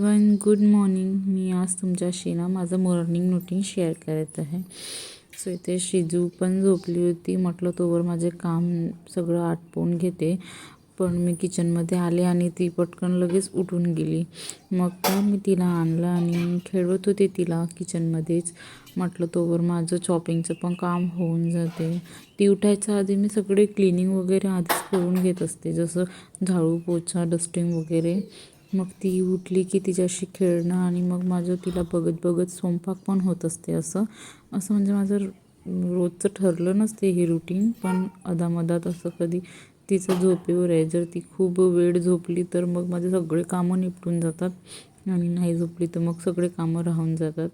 Hi good morning मी आज तुमच्याशी ना माझं मॉर्निंग रुटीन शेअर करत आहे. सो इथे शिजू पण झोपली होती. म्हटलं तोवर माझे काम सगळं आटपून घेते. पण मी किचनमध्ये आले आणि ती पटकन लगेच उठून गेली. मग का मी तिला आणलं आणि खेळवत होते तिला किचनमध्येच म्हटलं तोवर माझं चॉपिंगचं पण काम होऊन जाते. ती उठायच्या आधी मी सगळे क्लिनिंग वगैरे आधीच करून घेत असते. जसं झाडू पोछा डस्टिंग वगैरे. मग ती उठली की तिच्याशी खेळणं आणि मग माझं तिला बघत बघत स्वयंपाक पण होत असते असं. असं म्हणजे माझं रोजचं ठरलं नसते हे रुटीन पण अदामधात असं कधी तिचं झोपेवर आहे. जर ती खूप वेळ झोपली तर मग माझे सगळे कामं निपटून जातात आणि नाही झोपली तर मग सगळे कामं राहून जातात.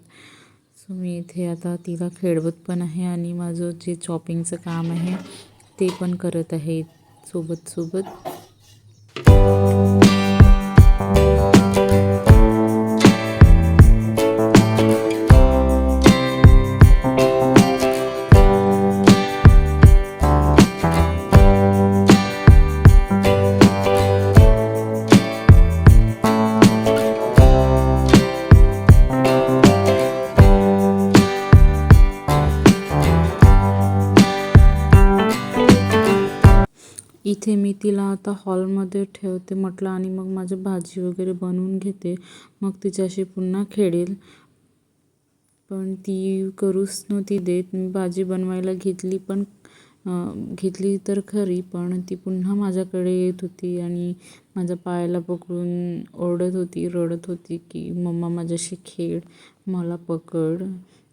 सो मी इथे आता तिला खेळवत पण आहे आणि माझं जे चॉपिंगचं काम आहे ते पण करत आहे सोबत सोबत. इथे मी तिला आता हॉलमध्ये ठेवते म्हटलं आणि मग माझी भाजी वगैरे बनवून घेते. मग तिच्याशी पुन्हा खेळेल. पण ती करूच नव्हती देत. मी भाजी बनवायला घेतली पण घेतली तर खरी पण ती पुन्हा माझ्याकडे येत होती आणि माझ्या पायाला पकडून ओरडत होती रडत होती की मम्मा माझ्याशी खेळ. मला पकड.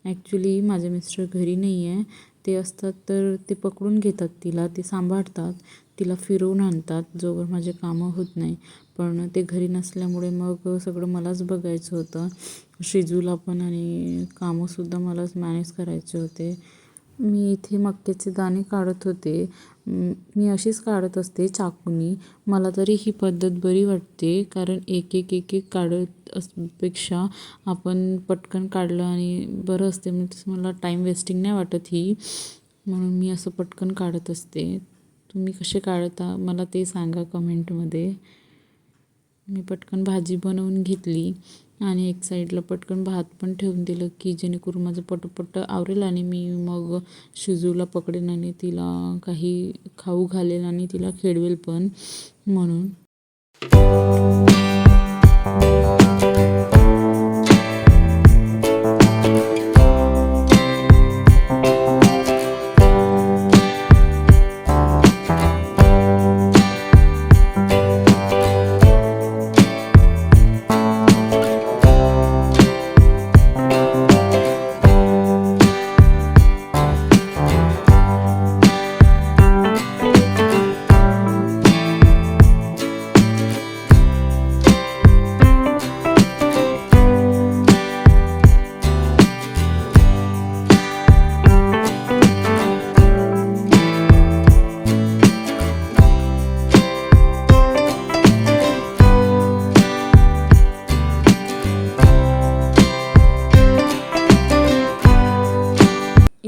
ॲक्च्युली माझे मिस्टर घरी नाही आहे ते असतात तर ते पकडून घेतात तिला. ते सांभाळतात. तिला फिरवून आणतात जोवर माझे कामं होत नाही. पण ते घरी नसल्यामुळे मग सगळं मलाच बघायचं होतं. शिजूला पण आणि कामंसुद्धा मलाच मॅनेज करायचे होते. मी इथे मक्याचे दाणे काढत होते. मी अशीच काढत असते चाकूनी. मला तरी ही पद्धत बरी वाटते कारण एक एक एक एक काढत असपेक्षा आपण पटकन काढलं आणि बरं असते. म्हणजे मला टाईम वेस्टिंग नाही वाटत ही. म्हणून मी असं पटकन काढत असते. तुम्ही कसे काढता मला ते सांगा कमेंटमध्ये. मी पटकन भाजी बनवून घेतली आणि एक साईडला पटकन भात पण ठेवून दिलं की जेणेकरून माझं पटपट आवरेल आणि मी मग शिजूला पकडेन आणि तिला काही खाऊ घालेल आणि तिला खेळवेल पण म्हणून.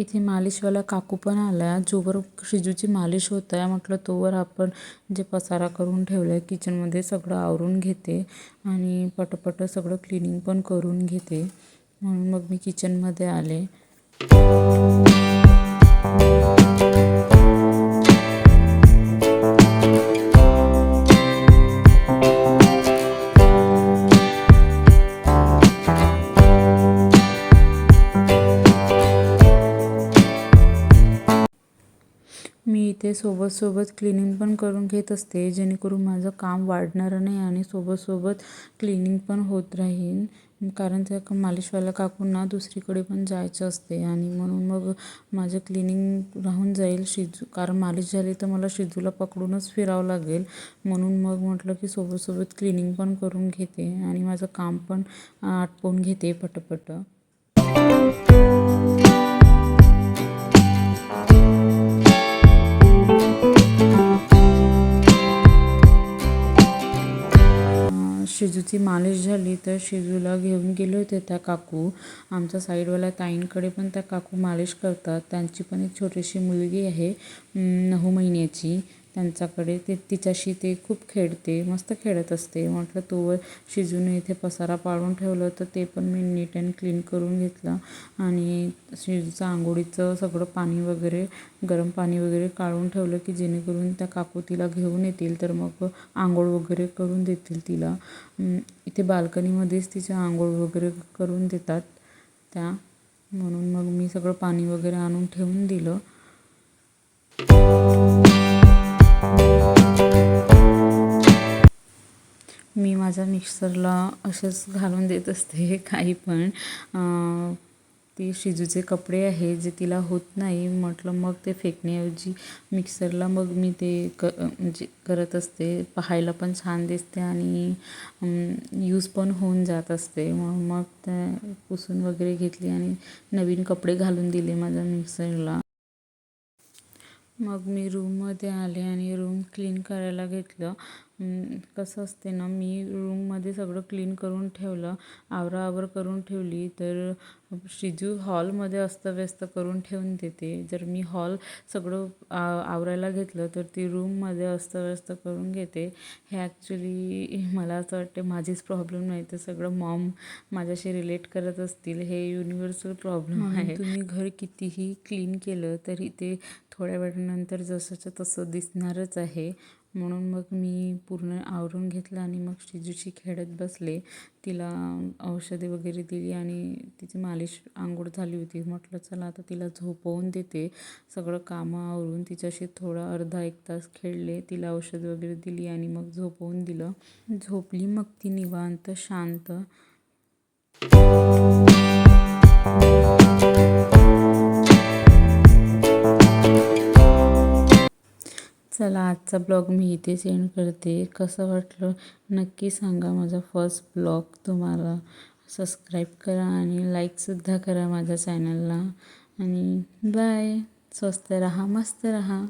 इथे मालिशवाला काकू पण आला जोवर शिजूची मालिश होत आहे म्हटलं तोवर आपण जे पसारा करून ठेवला आहे किचनमध्ये सगळं आवरून घेते आणि पटपट सगळं क्लिनिंग पण करून घेते. म्हणून मग मी किचनमध्ये आले. सोबत सोबत क्लिनिंग पण करून घेत असते. जेणेकरून माझं काम वाढणारं नाही आणि सोबत सोबत क्लिनिंग पण होत राहील कारण त्या मालिशवाल्या काकूंना दुसरीकडे पण जायचं असते आणि म्हणून मग माझं क्लिनिंग राहून जाईल शिजू कारण मालिश झाली तर मला शिजूला पकडूनच फिरावं लागेल. म्हणून मग म्हटलं की सोबतसोबत क्लिनिंग पण करून घेते आणि माझं काम पण आटपून घेते पटपट. शिजूची मालिश झाली तर शिजूला घेऊन गेले होते त्या काकू. आमच्या साईडवाल्या ताईंकडे पण त्या काकू मालिश करतात. त्यांची पण एक छोटीशी मुलगी आहे नऊ महिन्याची. त्यांच्याकडे ते तिच्याशी ते खूप खेळते मस्त खेळत असते. म्हटलं तोवर शिजून इथे पसारा पाडून ठेवलं तर ते पण मी नीट अँड क्लीन करून घेतलं. आणि शिजूचं आंघोळीचं सगळं पाणी वगैरे गरम पाणी वगैरे काढून ठेवलं की जेणेकरून त्या काकू तिला घेऊन येतील तर मग आंघोळ वगैरे करून देतील तिला. इथे बाल्कनीमध्येच तिच्या आंघोळ वगैरे करून देतात त्या. म्हणून मग मी सगळं पाणी वगैरे आणून ठेवून दिलं. माझ्या मिक्सरला असंच घालून देत असते काही पण. ती शिजूचे कपडे आहे जे तिला होत नाही. म्हटलं मग ते फेकण्याऐवजी मिक्सरला मग मी ते क म्हणजे करत असते. पाहायला पण छान दिसते आणि यूज पण होऊन जात असते. मग मग त्या पुसून वगैरे घेतली आणि नवीन कपडे घालून दिले माझ्या मिक्सरला. मग मी रूममध्ये आले आणि रूम क्लीन करायला घेतलं. कसं असते ना मी रूममध्ये सगळं क्लीन करून ठेवलं आवराआवर करून ठेवली तर शिजू हॉलमध्ये अस्तव्यस्त करून ठेवून देते. जर मी हॉल सगळं आ आवरायला घेतलं तर ती रूममध्ये अस्तव्यस्त करून घेते. हे ॲक्च्युली मला असं वाटते माझीच प्रॉब्लेम नाही तर सगळं मॉम माझ्याशी रिलेट करत असतील. हे युनिव्हर्सल प्रॉब्लेम आहे. तुम्ही घर कितीही क्लीन केलं तरी ते थोड्या वेळानंतर जसंच्या तसं दिसणारच आहे. म्हणून मग मी पूर्ण आवरून घेतलं आणि मग शिजूशी खेळत बसले. तिला औषधे वगैरे दिली आणि तिची मालिश आंघोळ झाली होती. म्हटलं चला आता तिला झोपवून देते. सगळं कामं आवरून तिच्याशी थोडा अर्धा एक तास खेळले. तिला औषध वगैरे दिली आणि मग झोपवून दिलं. झोपली मग ती निवांत शांत. आजचा ब्लॉग मी इथे सेंड करते. कसं वाटलं नक्की सांगा माझा फर्स्ट ब्लॉग तुम्हाला. सबस्क्राईब करा आणि लाईकसुद्धा करा माझ्या चॅनलला आणि बाय स्वस्त रहा मस्त रहा.